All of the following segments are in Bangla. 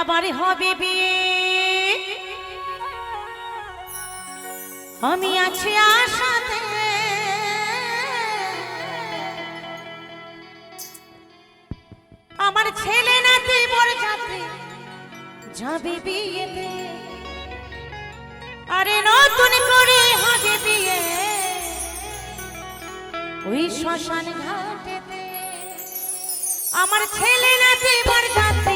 আবার হবে বিয়ে। আমি আছি আশাতে। আমার ছেলে না তুই যাত্রী যাবে বিয়েতে। আরে নতুন করে হবে বিয়ে। ওই শ্মশান ঘাটেতে আমার ছেলে না তুই বড় যাবে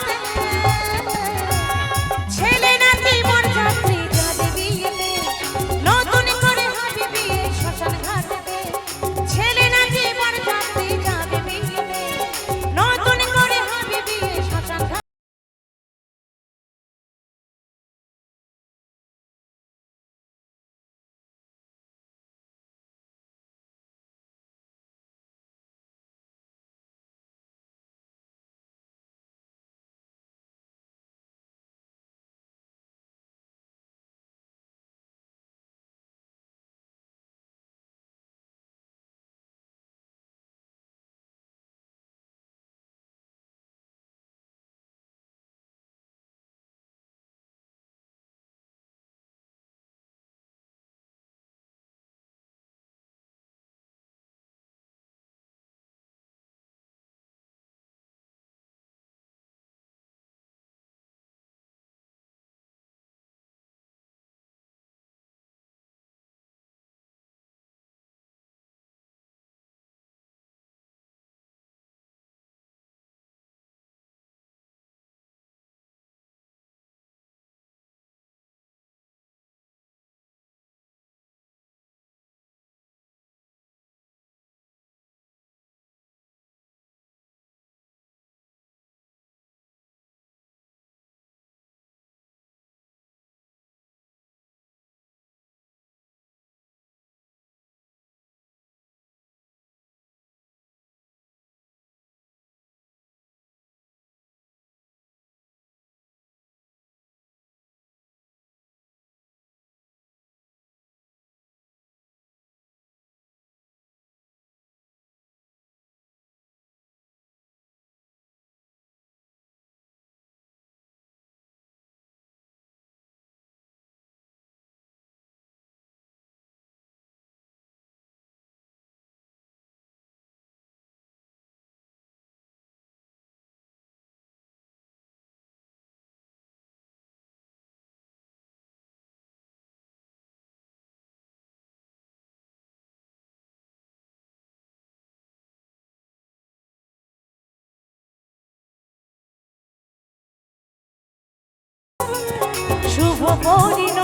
হরিণ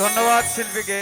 ধন্যবাদ শিল্পীকে।